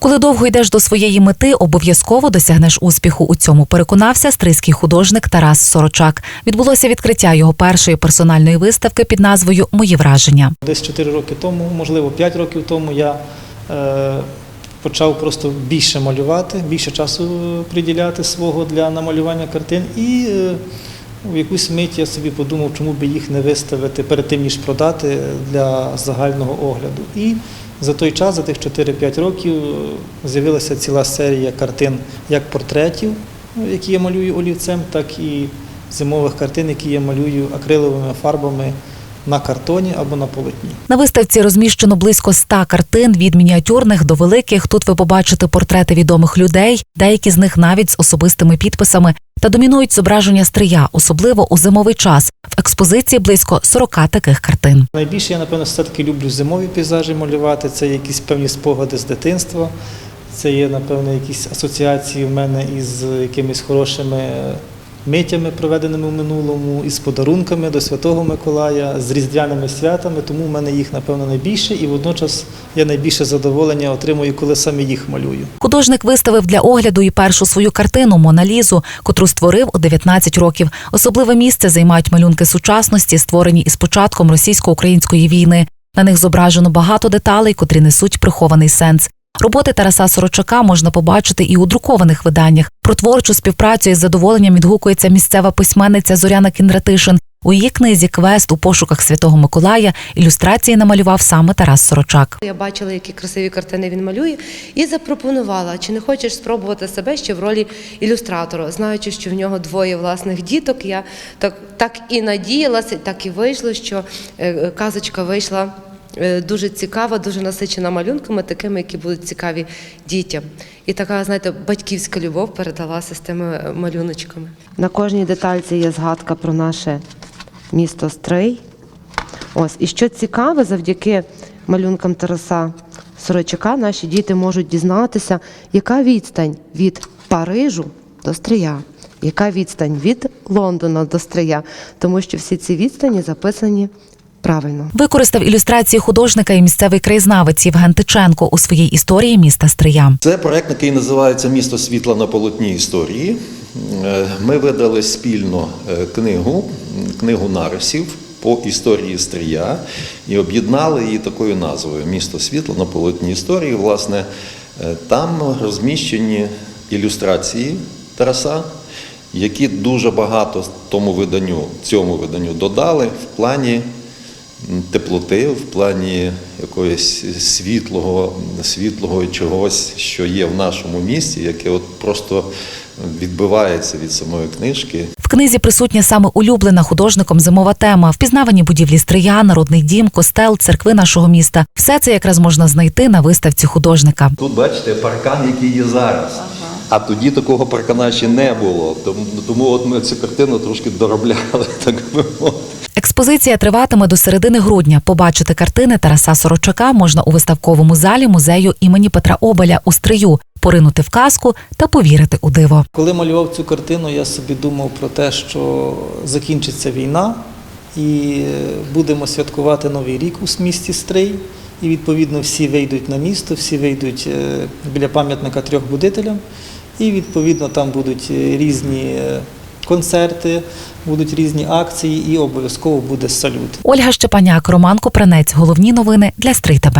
Коли довго йдеш до своєї мети, обов'язково досягнеш успіху. У цьому переконався стрийський художник Тарас Сорочак. Відбулося відкриття його першої персональної виставки під назвою Мої враження. Десь 4 роки тому, можливо, 5 років тому я е, почав просто більше малювати, більше часу приділяти свого для намалювання картин. І е, в якусь мить я собі подумав, чому би їх не виставити перед тим, ніж продати для загального огляду. І за той час, за тих 4-5 років, е, з'явилася ціла серія картин як портретів, ну, які я малюю олівцем, так і зимових картин, які я малюю акриловими фарбами на картоні або на полотні. На виставці розміщено близько ста картин від мініатюрних до великих. Тут ви побачите портрети відомих людей, деякі з них навіть з особистими підписами. Та домінують зображення стрия, особливо у зимовий час. В експозиції близько 40 таких картин. Найбільше я, напевно, все-таки люблю зимові пейзажі малювати. Це якісь певні спогади з дитинства. Це є, напевно, якісь асоціації в мене із якимись хорошими митями, проведеними в минулому, із подарунками до Святого Миколая, з різдвяними святами. Тому в мене їх, напевно, найбільше, і водночас я найбільше задоволення отримую, коли саме їх малюю. Художник виставив для огляду і першу свою картину Моналізу, котру створив у 19 років. Особливе місце займають малюнки сучасності, створені із початком російсько-української війни. На них зображено багато деталей, котрі несуть прихований сенс. Роботи Тараса Сорочака можна побачити і у друкованих виданнях. Про творчу співпрацю із задоволенням відгукується місцева письменниця Зоряна Кіндратишин. У її книзі Квест у пошуках Святого Миколая ілюстрації намалював саме Тарас Сорочак. Я бачила, які красиві картини він малює, і запропонувала, чи не хочеш спробувати себе ще в ролі ілюстратора, знаючи, що в нього двоє власних діток. Я так, так і надіялася, так і вийшло, що е, казочка вийшла. Е, Дуже цікава, дуже насичена малюнками, такими, які будуть цікаві дітям. І така, знаєте, батьківська любов передалася з тими е, малюночками. На кожній детальці є згадка про наше місто Стрий. Ось і що цікаве, завдяки малюнкам Тараса Сорочака наші діти можуть дізнатися, яка відстань від Парижу до Стрия, яка відстань від Лондона до Стрия, тому що всі ці відстані записані правильно. Використав ілюстрації художника і місцевий краєзнавець Євген Тиченко у своїй історії міста Стрия. Це проект, який називається Місто світла на полотні історії. Е, Ми видали спільно е, книгу, книгу нарисів по історії Стрия і об'єднали її такою назвою Місто світла на полотні історії. Власне, е, там розміщені ілюстрації Тараса, які дуже багато тому виданню, цьому виданню додали в плані теплоти, в плані якоїсь світлого, світлого чогось, що є в нашому місті, яке от просто відбивається від самої книжки. В книзі присутня саме улюблена художником зимова тема, впізнавані будівлі Стрия, народний дім, костел, церкви нашого міста. Все це якраз можна знайти на виставці художника. Тут бачите паркан, який є зараз. А тоді такого паркана ще не було. Тому, тому от ми цю картину трошки доробляли, так би мовити. Експозиція триватиме до середини грудня. Побачити картини Тараса Сорочака можна у виставковому залі музею імені Петра Обеля у Стрию, поринути в казку та повірити у диво. Коли малював цю картину, я собі думав про те, що закінчиться війна, і будемо святкувати Новий рік у місті Стрий. І відповідно всі вийдуть на місто, всі вийдуть е, біля пам'ятника трьох будителям. І відповідно там будуть е, різні е, концерти, будуть різні акції, і обов'язково буде салют. Ольга Щепаняк, Роман Купранець. Головні новини для Стрий ТБ.